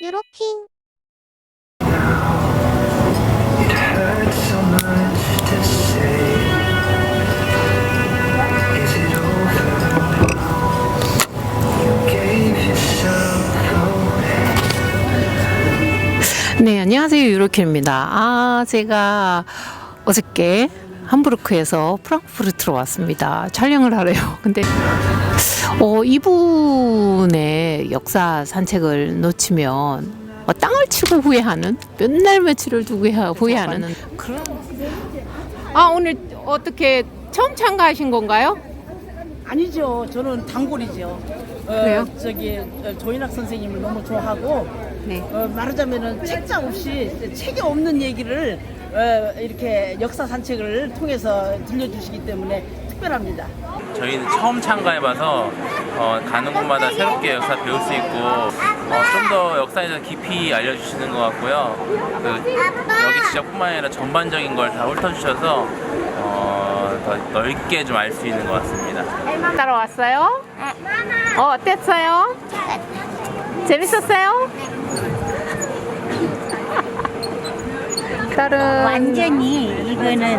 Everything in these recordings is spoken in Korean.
away. 네, 안녕하세요. 유로키입니다. 아, 제가 어저께 함부르크에서 프랑크푸르트로 왔습니다. 촬영을 하래요. 근데 어, 이분의 역사 산책을 놓치면 어, 땅을 치고 후회하는 몇 날 며칠을 두고 후회- 후회하는 그런 아 오늘 어떻게 처음 참가하신 건가요? 아니죠. 저는 단골이죠. 어, 그래요? 저기 어, 조인학 선생님을 너무 좋아하고 네. 어, 말하자면은 책자 없이 책이 없는 얘기를 어, 이렇게 역사 산책을 통해서 들려주시기 때문에 특별합니다. 저희는 처음 참가해봐서 어, 가는 곳마다 새롭게 역사 배울 수 있고 어, 좀 더 역사에 대해서 깊이 알려주시는 것 같고요. 그, 여기 지역뿐만 아니라 전반적인 걸 다 훑어주셔서 어, 더 넓게 좀 알 수 있는 것 같습니다. 따라왔어요? 어, 어땠어요? 재밌었어요? 딸은 완전히 이거는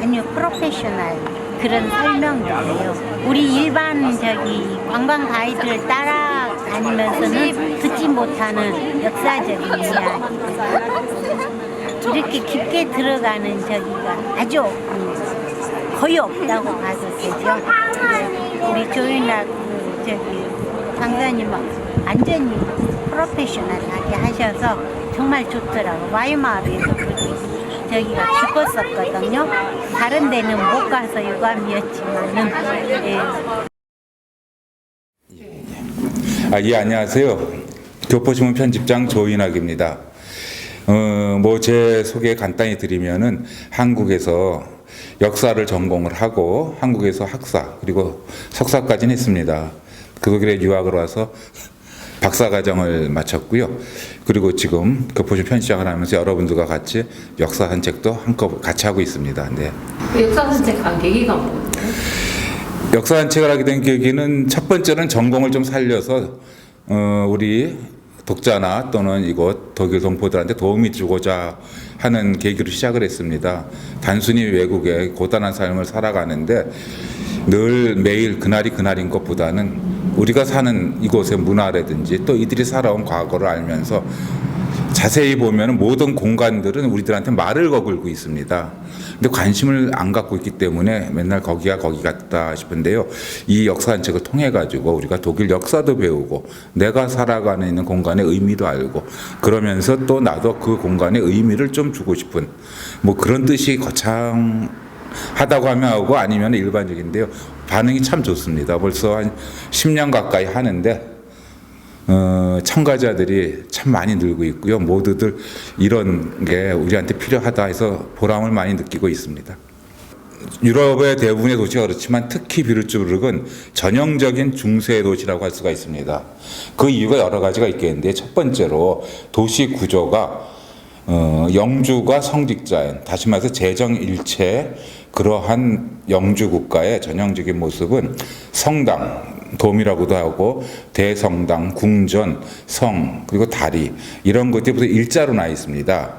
아니요 프로페셔널 그런 설명이에요. 우리 일반 저기 관광 가이드를 따라다니면서는 듣지 못하는 역사적인 이야기. 이렇게 깊게 들어가는 저기가 아주 음, 거의 없다고 봐도 되죠. 우리 조윤아 그 저기 강사님은 완전히 프로페셔널하게 하셔서 정말 좋더라고. 와이마르에서 저기가 기뻤었거든요. 다른 데는 못 가서 유감이었지만은 예. 아, 예, 안녕하세요. 교포신문 편집장 조인학입니다. 어, 뭐 제 소개 간단히 드리면은 한국에서 역사를 전공을 하고 한국에서 학사 그리고 석사까지는 했습니다. 그 독일에 유학을 와서 박사과정을 마쳤고요. 그리고 지금 교포신 편집장을 하면서 여러분들과 같이 역사 산책도 한꺼번에 같이 하고 있습니다. 네. 역사 선택한 계기가 뭐예요? 역사 산책을 하게 된 계기는 첫 번째는 전공을 좀 살려서 어, 우리 독자나 또는 이곳 독일 동포들한테 도움이 주고자 하는 계기로 시작을 했습니다. 단순히 외국에 고단한 삶을 살아가는데 늘 매일 그날이 그날인 것보다는 우리가 사는 이곳의 문화라든지 또 이들이 살아온 과거를 알면서 자세히 보면 모든 공간들은 우리들한테 말을 거글고 있습니다. 근데 관심을 안 갖고 있기 때문에 맨날 거기가 거기 같다 싶은데요. 이 역사 산책을 통해 가지고 우리가 독일 역사도 배우고 내가 살아가는 있는 공간의 의미도 알고 그러면서 또 나도 그 공간의 의미를 좀 주고 싶은 뭐 그런 뜻이 거창 하다고 하면 하고 아니면 일반적인데요. 반응이 참 좋습니다. 벌써 한 10년 가까이 하는데 어, 참가자들이 참 많이 늘고 있고요. 모두들 이런 게 우리한테 필요하다 해서 보람을 많이 느끼고 있습니다. 유럽의 대부분의 도시가 그렇지만 특히 비르츠부르크는 전형적인 중세 도시라고 할 수가 있습니다. 그 이유가 여러 가지가 있겠는데 첫 번째로 도시 구조가 어, 영주가 성직자인 다시 말해서 재정 일체 그러한 영주 국가의 전형적인 모습은 성당 돔이라고도 하고 대성당, 궁전, 성 그리고 다리 이런 모두 일자로 나 있습니다.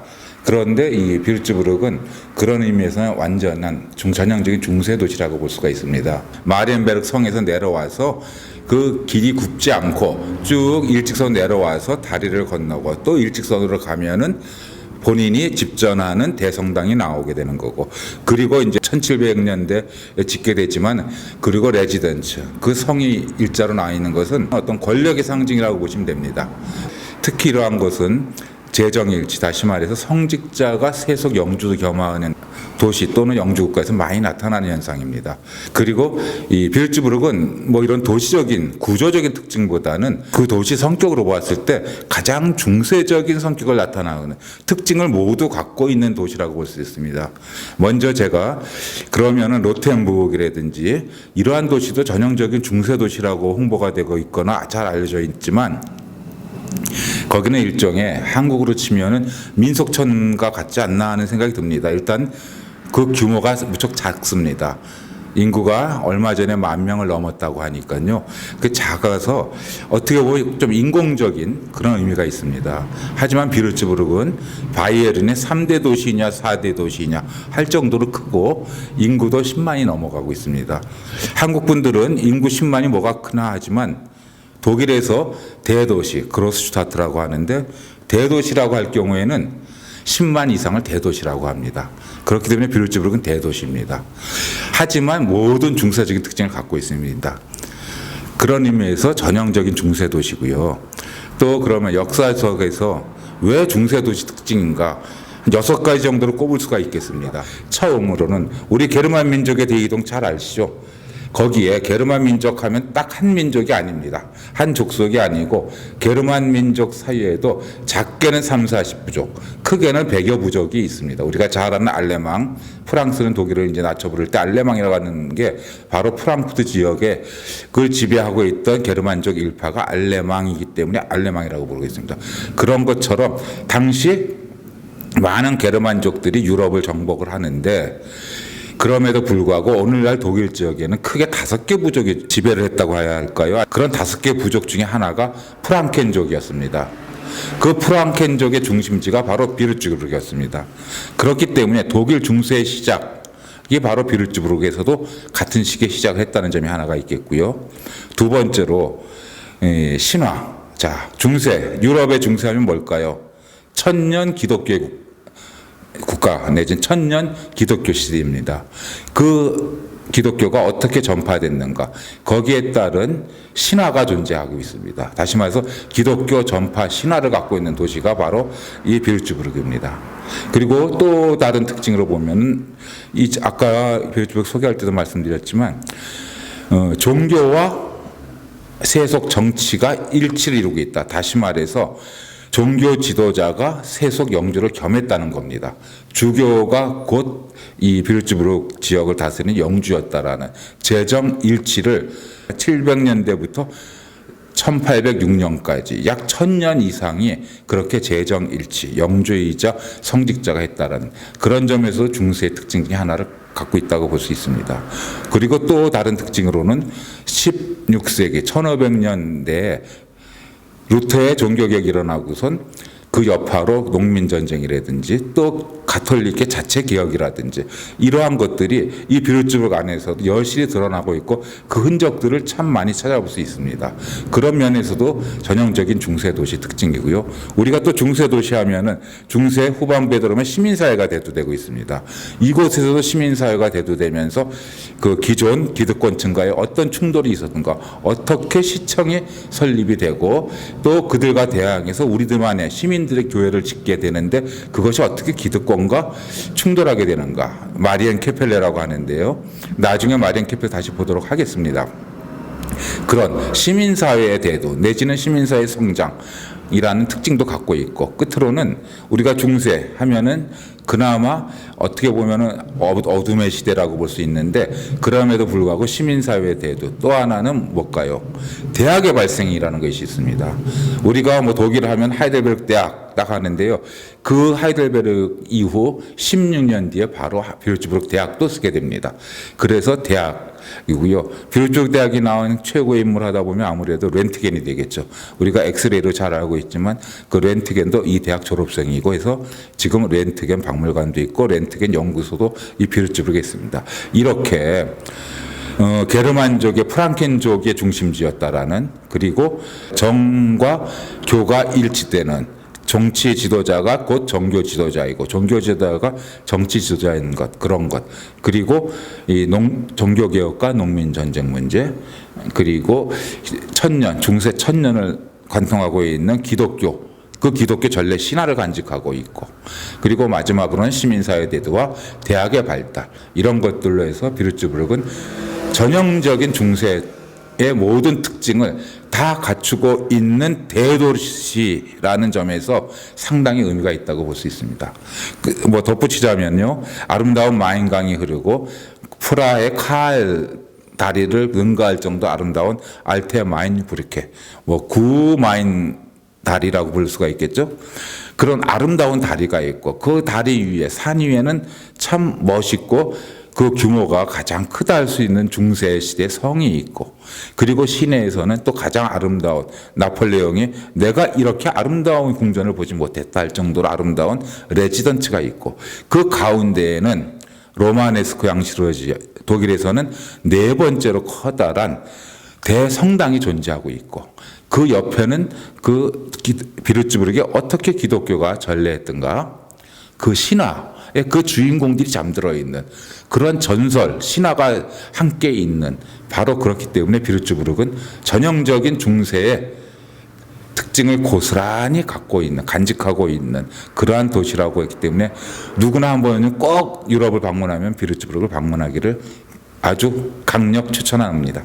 그런데 이 비르츠부르크는 그런 의미에서는 완전한 중 전형적인 중세 도시라고 볼 수가 있습니다. 마리엔베르크 성에서 내려와서 그 길이 굽지 않고 쭉 일직선 내려와서 다리를 건너고 또 일직선으로 가면은 본인이 집전하는 대성당이 나오게 되는 거고 그리고 이제 1700년대에 짓게 됐지만 그리고 레지던츠 그 성이 일자로 나와 있는 것은 어떤 권력의 상징이라고 보시면 됩니다. 특히 이러한 것은 재정일치 다시 말해서 성직자가 세속 영주도 겸하는 도시 또는 영주 국가에서 많이 나타나는 현상입니다. 그리고 이 빌즈부르크는 뭐 이런 도시적인 구조적인 특징보다는 그 도시 성격으로 보았을 때 가장 중세적인 성격을 나타나는 특징을 모두 갖고 있는 도시라고 볼 수 있습니다. 먼저 제가 그러면은 로텐부르크라든지 이러한 도시도 전형적인 중세 도시라고 홍보가 되고 있거나 잘 알려져 있지만 거기는 일종의 한국으로 치면은 민속촌과 같지 않나 하는 생각이 듭니다. 일단 그 규모가 무척 작습니다. 인구가 얼마 전에 만 명을 넘었다고 하니까요. 그 작아서 어떻게 보면 좀 인공적인 그런 의미가 있습니다. 하지만 비르츠부르크는 바이에른의 3대 도시냐 4대 도시냐 할 정도로 크고 인구도 10만이 넘어가고 있습니다. 한국 분들은 인구 10만이 뭐가 크나 하지만 독일에서 대도시 그로스슈타트라고 하는데 대도시라고 할 경우에는 10만 이상을 대도시라고 합니다. 그렇기 때문에 비르츠부르크는 대도시입니다. 하지만 모든 중세적인 특징을 갖고 있습니다. 그런 의미에서 전형적인 중세도시고요. 또 그러면 역사 속에서 왜 중세도시 특징인가? 여섯 가지 정도로 꼽을 수가 있겠습니다. 처음으로는 우리 게르만 민족의 대이동 잘 아시죠? 거기에 게르만 민족 하면 딱 한 민족이 아닙니다. 한 족속이 아니고 게르만 민족 사이에도 작게는 3, 40부족, 크게는 100여 부족이 있습니다. 우리가 잘 아는 알레망, 프랑스는 독일을 이제 낮춰 부를 때 알레망이라고 하는 게 바로 프랑크푸르트 지역에 그걸 지배하고 있던 게르만족 일파가 알레망이기 때문에 알레망이라고 부르고 있습니다. 그런 것처럼 당시 많은 게르만족들이 유럽을 정복을 하는데 그럼에도 불구하고 오늘날 독일 지역에는 크게 다섯 개 부족이 지배를 했다고 해야 할까요? 그런 다섯 개 부족 중에 하나가 프랑켄족이었습니다. 그 프랑켄족의 중심지가 바로 비르츠부르크였습니다. 그렇기 때문에 독일 중세의 시작 이 바로 비르츠부르크에서도 같은 시기에 시작했다는 점이 하나가 있겠고요. 두 번째로 에, 신화. 자, 중세 유럽의 중세하면 뭘까요? 천년 기독교의 국- 국가 내진 천년 기독교 시대입니다. 그 기독교가 어떻게 전파됐는가 거기에 따른 신화가 존재하고 있습니다. 다시 말해서 기독교 전파 신화를 갖고 있는 도시가 바로 이 비르츠부르크입니다. 그리고 또 다른 특징으로 보면 이 아까 비르츠부르크 소개할 때도 말씀드렸지만 어, 종교와 세속 정치가 일치를 이루고 있다. 다시 말해서 종교 지도자가 세속 영주를 겸했다는 겁니다. 주교가 곧 이 비르츠부르크 지역을 다스리는 영주였다라는 재정 일치를 700년대부터 1806년까지 약 1000년 이상이 그렇게 재정 일치, 영주이자 성직자가 했다라는 그런 점에서 중세의 특징 중에 하나를 갖고 있다고 볼 수 있습니다. 그리고 또 다른 특징으로는 16세기 1500년대에 루터의 종교개혁이 일어나고선 그 여파로 농민 전쟁이라든지 또 가톨릭의 자체 개혁이라든지 이러한 것들이 이 비르츠부르크 안에서도 여실히 드러나고 있고 그 흔적들을 참 많이 찾아볼 수 있습니다. 그런 면에서도 전형적인 중세 도시 특징이고요. 우리가 또 중세 도시 하면은 중세 후반부에 들어오면 시민사회가 대두되고 있습니다. 이곳에서도 시민사회가 대두되면서 그 기존 기득권층과의 어떤 충돌이 있었는가, 어떻게 시청이 설립이 되고 또 그들과 대항해서 우리들만의 시민들 의 교회를 짓게 되는데 그것이 어떻게 기득권과 충돌하게 되는가. 마리엔 케펠레라고 하는데요. 나중에 마리엔 케펠 다시 보도록 하겠습니다. 그런 시민사회의 대두 내지는 시민사회 성장 이라는 특징도 갖고 있고 끝으로는 우리가 중세 하면은 그나마 어떻게 보면은 어- 어둠의 시대라고 볼 수 있는데 그럼에도 불구하고 시민사회의 대두 또 하나는 뭘까요? 대학의 발생이라는 것이 있습니다. 우리가 뭐 독일 하면 하이델베르크 대학 딱 하는데요. 그 하이델베르크 이후 16년 뒤에 바로 비르츠부르크 대학도 쓰게 됩니다. 그래서 대학 이고요. 비르츠부르크 대학이 나온 최고의 인물 하다 보면 아무래도 렌트겐이 되겠죠. 우리가 엑스레이로 잘 알고 있지만 그 렌트겐도 이 대학 졸업생이고 해서 지금 렌트겐 박물관도 있고 렌트겐 연구소도 이 비르츠부르크에 있습니다. 이렇게 어, 게르만족의 프랑켄족의 중심지였다라는 그리고 정과 교가 일치되는 정치 지도자가 곧 종교 지도자이고 종교 지도자가 정치 지도자인 것 그런 것. 그리고 이 농, 종교 개혁과 농민 전쟁 문제 그리고 천년 중세 천년을 관통하고 있는 기독교 그 기독교 전례 신화를 간직하고 있고 그리고 마지막으로는 시민사회 대두와 대학의 발달 이런 것들로 해서 비르츠부르크는 전형적인 중세 의 모든 특징을 다 갖추고 있는 대도시라는 점에서 상당히 의미가 있다고 볼 수 있습니다. 그, 뭐 덧붙이자면요, 아름다운 마인강이 흐르고 프라의 칼 다리를 능가할 정도 아름다운 알테 마인 브리케, 뭐 구마인 다리라고 부를 수가 있겠죠. 그런 아름다운 다리가 있고 그 다리 위에 산 위에는 참 멋있고 그 규모가 가장 크다 할 수 있는 중세 시대 성이 있고 그리고 시내에서는 또 가장 아름다운 나폴레옹이 내가 이렇게 아름다운 궁전을 보지 못했다 할 정도로 아름다운 레지던츠가 있고 그 가운데에는 로마네스크 양식으로 지- 독일에서는 네 번째로 커다란 대성당이 존재하고 있고 그 옆에는 그 기- 비르츠부르크에 어떻게 기독교가 전래했던가 그 신화의 그 주인공들이 잠들어 있는 그런 전설 신화가 함께 있는 바로 그렇기 때문에 비르츠부르크는 전형적인 중세의 특징을 고스란히 갖고 있는 간직하고 있는 그러한 도시라고 했기 때문에 누구나 한 번은 꼭 유럽을 방문하면 비르츠부르크를 방문하기를 아주 강력 추천합니다.